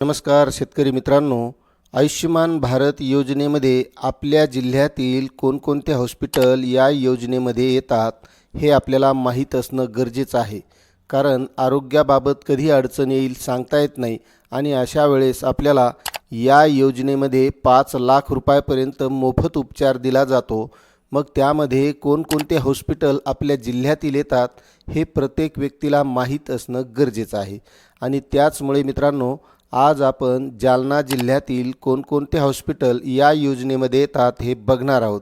नमस्कार शेतकरी मित्रांनो आयुष्यमान भारत योजनेमध्ये आपल्या जिल्ह्यातील कोणकोणते हॉस्पिटल या योजनेमध्ये येतात हे आपल्याला माहीत असणं गरजेचं आहे. कारण आरोग्याबाबत कधी अडचण येईल सांगता येत नाही आणि अशा वेळेस आपल्याला या योजनेमध्ये पाच लाख रुपयापर्यंत मोफत उपचार दिला जातो. मग त्यामध्ये कोणकोणते हॉस्पिटल आपल्या जिल्ह्यातील येतात हे प्रत्येक व्यक्तीला माहीत असणं गरजेचं आहे. आणि त्याचमुळे मित्रांनो आज आपण जालना जिल्ह्यातील कोणकोणते हॉस्पिटल या योजनेमध्ये येतात हे बघणार आहोत.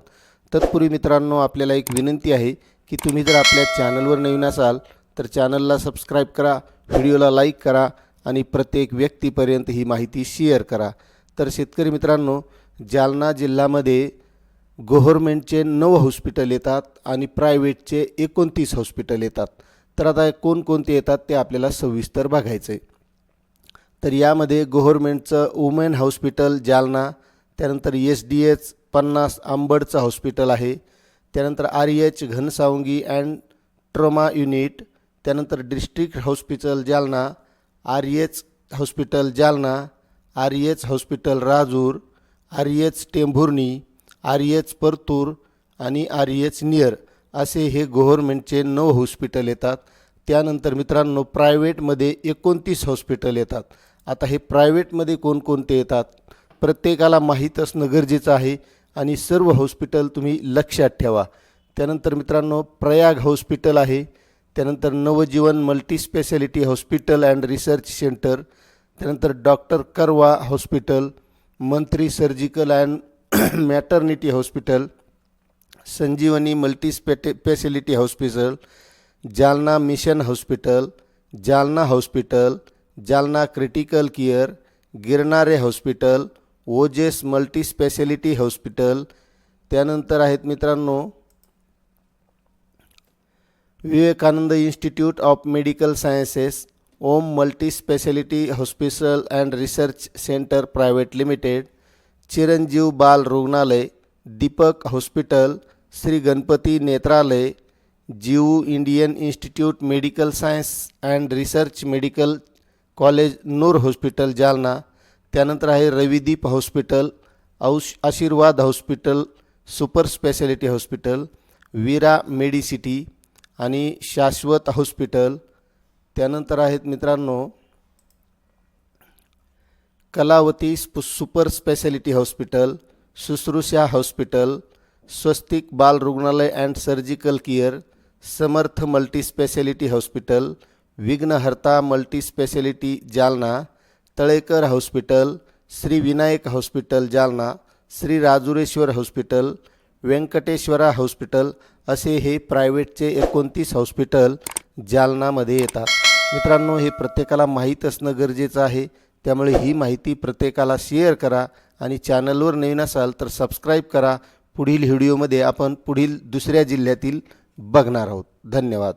तत्पूर्वी मित्रांनो आपल्याला एक विनंती आहे की तुम्ही जर आपल्या चॅनलवर नवीन असाल तर चॅनलला सबस्क्राईब करा व्हिडिओला लाईक करा आणि प्रत्येक व्यक्तीपर्यंत ही माहिती शेअर करा. तर शेतकरी मित्रांनो जालना जिल्ह्यामध्ये गव्हर्मेंटचे नऊ हॉस्पिटल येतात आणि प्रायव्हेटचे एकोणतीस हॉस्पिटल येतात. तर आता कोणकोणते येतात ते आपल्याला सविस्तर बघायचं आहे तर यामध्ये गव्हर्मेंटचं वुमेन हॉस्पिटल जालना त्यानंतर एस डी एच पन्नास आंबडचं हॉस्पिटल आहे त्यानंतर R H Ghansawangi and trauma unit त्यानंतर district hospital Jalna R H hospital Jalna R H hospital Rajur R H Tembhurni R H Partur आणि आर एच नियर असे हे गव्हर्मेंटचे नऊ hospital येतात. त्यानंतर मित्रांनो प्रायव्हेटमध्ये एकोणतीस हॉस्पिटल येतात. आता हे प्रायव्हेटमध्ये कोणकोणते येतात? प्रत्येकाला माहीत असणं गरजेचं आहे आणि सर्व हॉस्पिटल तुम्ही लक्षात ठेवा. त्यानंतर मित्रांनो प्रयाग हॉस्पिटल आहे. त्यानंतर Navjeevan multispeciality hospital and research centre. त्यानंतर doctor Karwa hospital Mantri surgical and maternity hospital Sanjeevani मल्टीस्पेटे speciality hospital Jalna mission hospital Jalna hospital Jalna critical care Girnare hospital Ojas multispeciality hospital. त्यानंतर आहेत मित्रांनो Vivekanand institute of medical sciences Om multispeciality hospital and research centre private limited Chiranjeev बाल रुग्णालय Deepak hospital Shri Ganpati Netralaya Jeev Indian institute medical science and research medical college Noor hospital Jalna. त्यानंतर आहे Ravideep hospital औष Ashirwad hospital super speciality hospital Veera medicity आणि Shashwat hospital. त्यानंतर आहेत मित्रांनो Kalavati स्पु super speciality hospital Shushrusha hospital Swastik बाल रुग्णालय and surgical care Samarth multispeciality hospital Vighnaharta multispeciality Jalna Talekar hospital Shri Vinayak hospital Jalna Shri Rajureshwar hospital Venkateshwara hospital असे हे प्रायव्हेटचे एकोणतीस hospital जालनामध्ये येतात. मित्रांनो हे प्रत्येकाला माहीत असणं गरजेचं आहे. त्यामुळे ही माहिती प्रत्येकाला शेअर करा आणि चॅनलवर नवीन असाल तर सबस्क्राईब करा. पुढील व्हिडिओमध्ये आपण पुढील दुसऱ्या जिल्ह्यातील बघणार आहोत. धन्यवाद.